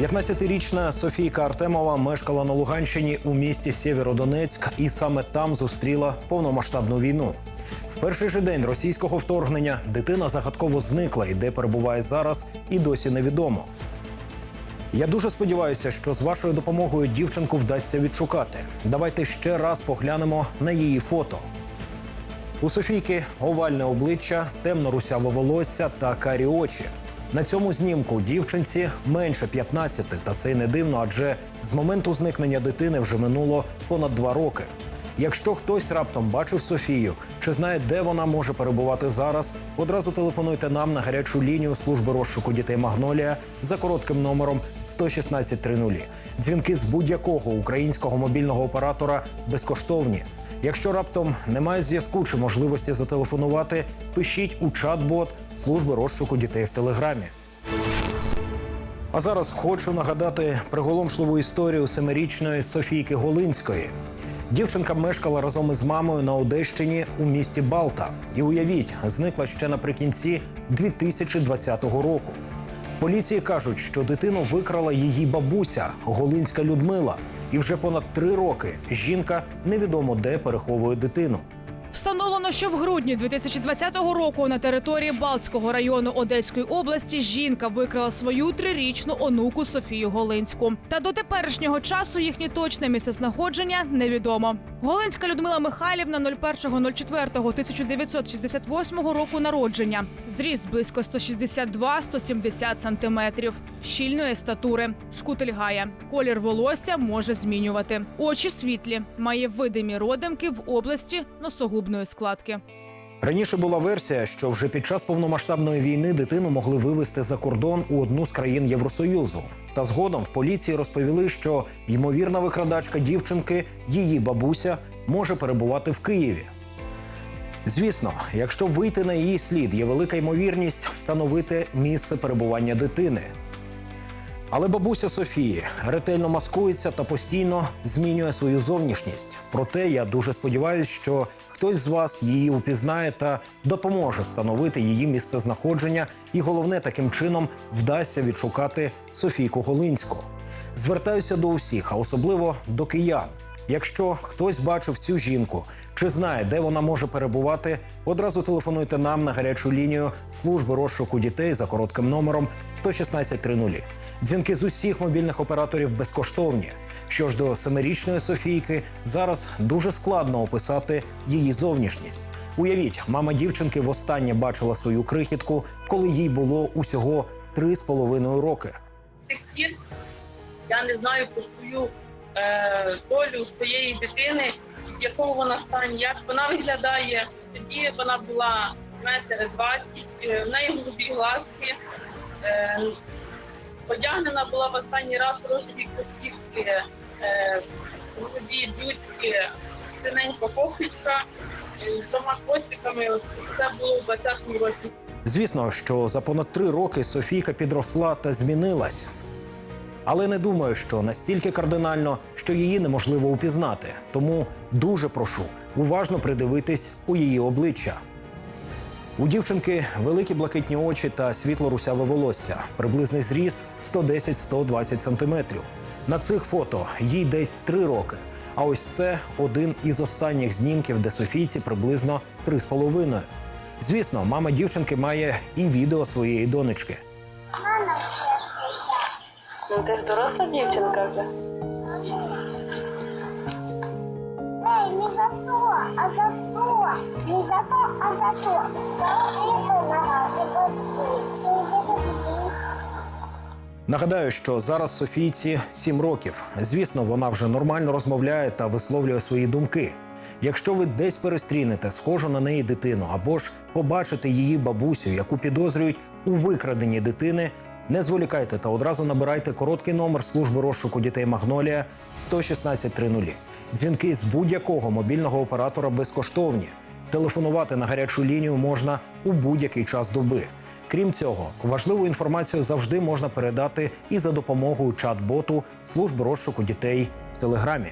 15-річна Софійка Артемова мешкала на Луганщині у місті Сєвєродонецьк і саме там зустріла повномасштабну війну. В перший же день російського вторгнення дитина загадково зникла і де перебуває зараз, і досі невідомо. Я дуже сподіваюся, що з вашою допомогою дівчинку вдасться відшукати. Давайте ще раз поглянемо на її фото. У Софійки овальне обличчя, темно-русяве волосся та карі очі. На цьому знімку дівчинці менше 15, та це й не дивно, адже з моменту зникнення дитини вже минуло понад два роки. Якщо хтось раптом бачив Софію чи знає, де вона може перебувати зараз, одразу телефонуйте нам на гарячу лінію служби розшуку дітей Магнолія за коротким номером 11630. Дзвінки з будь-якого українського мобільного оператора безкоштовні. Якщо раптом немає зв'язку чи можливості зателефонувати, пишіть у чат-бот служби розшуку дітей в телеграмі. А зараз хочу нагадати приголомшливу історію семирічної Софійки Голинської. Дівчинка мешкала разом із мамою на Одещині у місті Балта. І уявіть, зникла ще наприкінці 2020 року. Поліції кажуть, що дитину викрала її бабуся Голинська Людмила, і вже понад три роки жінка невідомо де переховує дитину. Встановлено, що в грудні 2020 року на території Балтського району Одеської області жінка викрала свою трирічну онуку Софію Голинську. Та до теперішнього часу їхнє точне місцезнаходження невідомо. Голинська Людмила Михайлівна 01.04.1968 року народження. Зріст близько 162-170 сантиметрів. Щільної статури. Шкутильгає. Колір волосся може змінювати. Очі світлі. Має видимі родимки в області носогубної складки. Раніше була версія, що вже під час повномасштабної війни дитину могли вивезти за кордон у одну з країн Євросоюзу. Та згодом в поліції розповіли, що ймовірна викрадачка дівчинки, її бабуся, може перебувати в Києві. Звісно, якщо вийти на її слід, є велика ймовірність встановити місце перебування дитини. Але бабуся Софії ретельно маскується та постійно змінює свою зовнішність. Проте я дуже сподіваюся, що хтось з вас її упізнає та допоможе встановити її місцезнаходження, і головне таким чином вдасться відшукати Софійку Голинську. Звертаюся до усіх, а особливо до киян. Якщо хтось бачив цю жінку чи знає, де вона може перебувати, одразу телефонуйте нам на гарячу лінію служби розшуку дітей за коротким номером 11630. Дзвінки з усіх мобільних операторів безкоштовні. Що ж до семирічної Софійки, зараз дуже складно описати її зовнішність. Уявіть, мама дівчинки востаннє бачила свою крихітку, коли їй було усього три з половиною роки. Тих пір я не знаю про свою е, долю своєї дитини, в якому вона стані, як вона виглядає. Тоді вона була метр двадцять, е, в неї голубі глазки. Е, одягнена була в останній раз в рожеві костівки, е, блюдські, синенька кофточка е, з двома хвостиками. Це було у 20-му році. Звісно, що за понад три роки Софійка підросла та змінилась. Але не думаю, що настільки кардинально, що її неможливо упізнати. Тому дуже прошу уважно придивитись у її обличчя. У дівчинки великі блакитні очі та світло-русяве волосся, приблизний зріст 110-120 сантиметрів. На цих фото їй десь три роки. А ось це один із останніх знімків, де Софійці приблизно три з половиною. Звісно, мама дівчинки має і відео своєї донечки. Ну, ти ж доросла дівчинка вже. То, а за то. Не за то, а за то. Нагадаю, що зараз Софійці 7 років. Звісно, вона вже нормально розмовляє та висловлює свої думки. Якщо ви десь перестрінете схожу на неї дитину або ж побачите її бабусю, яку підозрюють у викраденні дитини, не зволікайте та одразу набирайте короткий номер служби розшуку дітей Магнолія 11630. Дзвінки з будь-якого мобільного оператора безкоштовні. Телефонувати на гарячу лінію можна у будь-який час доби. Крім цього, важливу інформацію завжди можна передати і за допомогою чат-боту служби розшуку дітей в телеграмі.